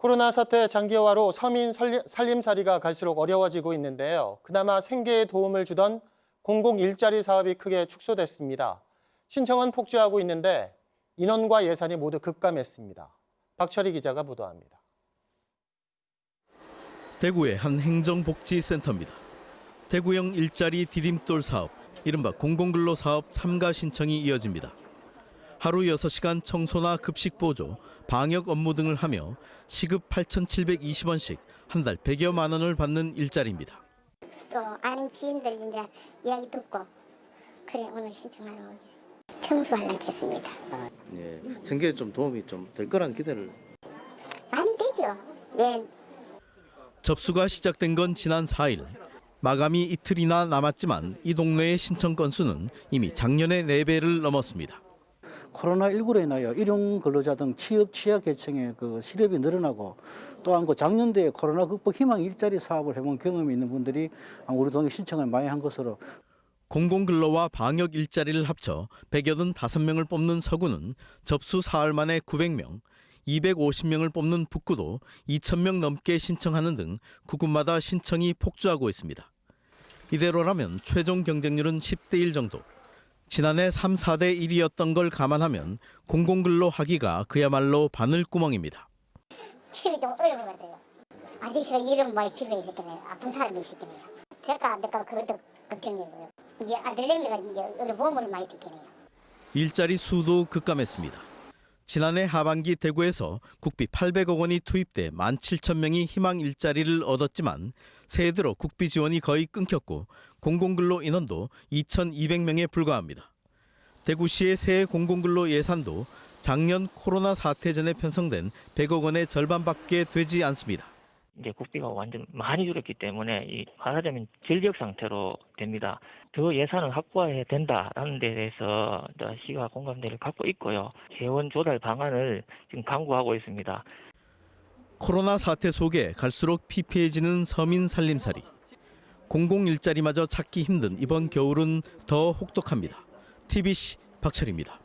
코로나 사태 장기화로 서민 살림살이가 갈수록 어려워지고 있는데요. 그나마 생계에 도움을 주던 공공 일자리 사업이 크게 축소됐습니다. 신청은 폭주하고 있는데 인원과 예산이 모두 급감했습니다. 박철희 기자가 보도합니다. 대구의 한 행정복지센터입니다. 대구형 일자리 디딤돌 사업, 이른바 공공근로 사업 참가 신청이 이어집니다. 하루 6시간 청소나 급식 보조, 방역 업무 등을 하며 시급 8,720원씩 한 달 100여만 원을 받는 일자리입니다. 또 아는 지인들 이제 이야기 듣고 그래 오늘 신청하러 오게 청소하려고 했습니다. 예, 생계에 좀 도움이 좀 될 거란 기대를 많이 되죠. 왜 접수가 시작된 건 지난 4일. 마감이 이틀이나 남았지만 이 동네의 신청 건수는 이미 작년의 4배를 넘었습니다. 코로나19로 인하여 일용 근로자 등 취업 취약 계층의 그 실업이 늘어나고 또한 그 작년도에 코로나 극복 희망 일자리 사업을 해본 경험이 있는 분들이 우리 동에 신청을 많이 한 것으로 공공근로와 방역 일자리를 합쳐 185명을 뽑는 서구는 접수 사흘 만에 900명, 250명을 뽑는 북구도 2,000명 넘게 신청하는 등 구군마다 신청이 폭주하고 있습니다. 이대로라면 최종 경쟁률은 10대 1 정도. 지난해 3, 4대 1이었던 걸 감안하면 공공근로 하기가 그야말로 바늘구멍입니다. 취업이 좀 어려워가지고 아저씨가 이름 많이 집에 있었겠네요. 아픈 사람이 있었겠네요. 될까 안 될까 그것도 걱정이고요. 이제 아들내미가 이제 어느 보험을 많이 듣겠네요. 일자리 수도 급감했습니다. 지난해 하반기 대구에서 국비 800억 원이 투입돼 17,000명이 희망 일자리를 얻었지만 새해 들어 국비 지원이 거의 끊겼고 공공근로 인원도 2,200명에 불과합니다. 대구시의 새해 공공근로 예산도 작년 코로나 사태 전에 편성된 100억 원의 절반밖에 되지 않습니다. 이제 국비가 완전 많이 줄었기 때문에 이 말하자면 전력 상태로 됩니다. 더 예산을 확보해야 된다라는 데 대해서 또 시가 공감대를 갖고 있고요. 재원 조달 방안을 지금 강구하고 있습니다. 코로나 사태 속에 갈수록 피폐해지는 서민 살림살이. 공공 일자리마저 찾기 힘든 이번 겨울은 더 혹독합니다. TBC 박철입니다.